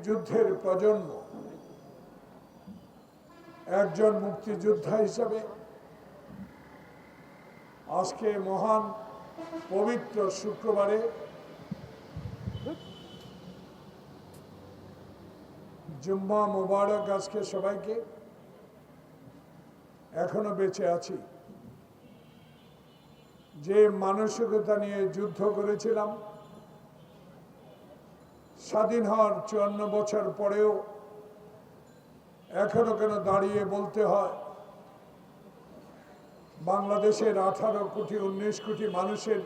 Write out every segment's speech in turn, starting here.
মুক্তিযুদ্ধের প্রজন্ম। একজন মুক্তিযোদ্ধা হিসাবে আজকে মহান পবিত্র শুক্রবারে জুম্মা মোবারক আজকে সবাইকে এখনও বেঁচে আছি। যে মানসিকতা নিয়ে যুদ্ধ করেছিলাম স্বাধীন হওয়ার চুয়ান্ন বছর পরেও এখনও কেন দাঁড়িয়ে বলতে হয়? বাংলাদেশের আঠারো কোটি, উনিশ কোটি মানুষের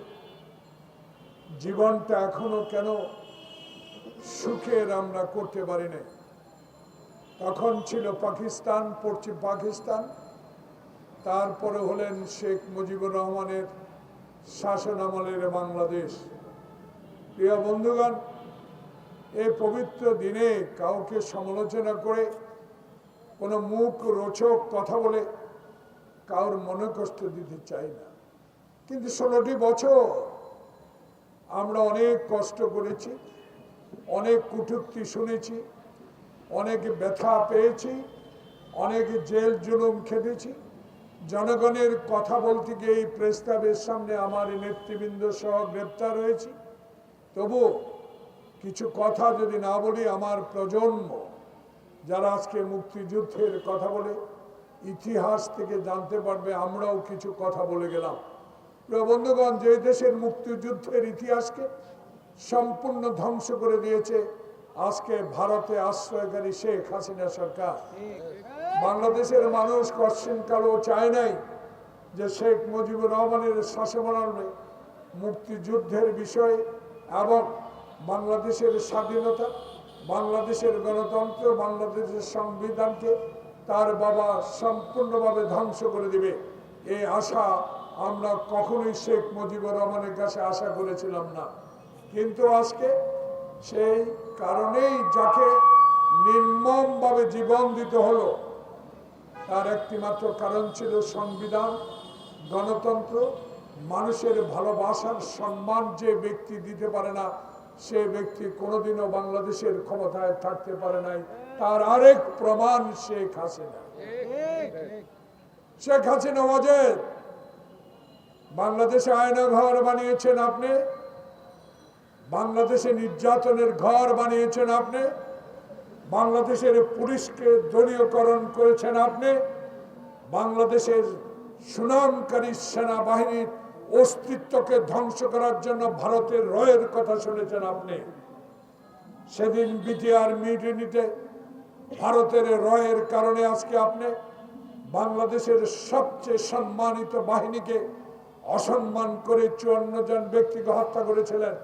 জীবনটা এখনও কেন সুখের আমরা করতে পারি নাই? তখন ছিল পাকিস্তান, পশ্চিম পাকিস্তান। তারপরে হলেন শেখ মুজিবুর রহমানের শাসন আমলের বাংলাদেশ। প্রিয় বন্ধুগণ এই পবিত্র দিনে কাউকে সমালোচনা করে, কোনো মুখ রোচক কথা বলে কারোর মনে কষ্ট দিতে চাই না। কিন্তু ষোলোটি বছর আমরা অনেক কষ্ট করেছি, অনেক কুটুক্তি শুনেছি, অনেক ব্যথা পেয়েছি, অনেক জেল জুলুম খেটেছি। জনগণের কথা বলতে গিয়ে এই প্রস্তাবের সামনে আমার নেতৃবৃন্দ সহ গ্রেপ্তার হয়েছি। তবু কিছু কথা যদি না বলি, আমার প্রজন্ম যারা আজকে মুক্তিযুদ্ধের কথা বলে, ইতিহাস থেকে জানতে পারবে, আমরাও কিছু কথা বলে গেলাম। বন্ধুগণ, যে দেশের মুক্তিযুদ্ধের ইতিহাসকে সম্পূর্ণ ধ্বংস করে দিয়েছে, আজকে ভারতে আশ্রয়কারী শেখ হাসিনা সরকার। বাংলাদেশের মানুষ কশ্চিন কালো চায় নাই যে শেখ মুজিবুর রহমানের শাসনামলে মুক্তিযুদ্ধের বিষয়ে এবং বাংলাদেশের স্বাধীনতা, বাংলাদেশের গণতন্ত্র, বাংলাদেশের সংবিধানকে তার বাবা সম্পূর্ণভাবে ধ্বংস করে দিবে। এই আশা আমরা কখনোই শেখ মুজিবুর রহমানের কাছে আশা করেছিলাম না। কিন্তু আজকে সেই কারণেই যাকে নির্মমভাবে জীবন দিতে হলো, তার একটি মাত্র কারণ ছিল সংবিধান, গণতন্ত্র, মানুষের ভালোবাসার সম্মান যে ব্যক্তি দিতে পারে না সে ব্যক্তি কোনোদিনও বাংলাদেশের ক্ষমতায় থাকতে পারে নাই। তার আরেক প্রমাণ শেখ হাসিনা। শেখ হাসিনা অজেদ বাংলাদেশে আয়না ঘর বানিয়েছেন আপনি? বাংলাদেশে নির্যাতনের ঘর বানিয়েছেন আপনি? বাংলাদেশের পুলিশকে দলীয়করণ করেছেন আপনি? বাংলাদেশের সুনামকারী সেনাবাহিনীর অস্তিত্বকে ধ্বংস করার জন্য ভারতের রয়ের কথা শুনেছেন আপনি। সেদিন বিটিআর মিটিনিতে ভারতের রয়ের কারণে আজকে আপনি বাংলাদেশের সবচেয়ে সম্মানিত বাহিনীকে অসম্মান করে চুয়ান্ন জন ব্যক্তিকে হত্যা করেছিলেন।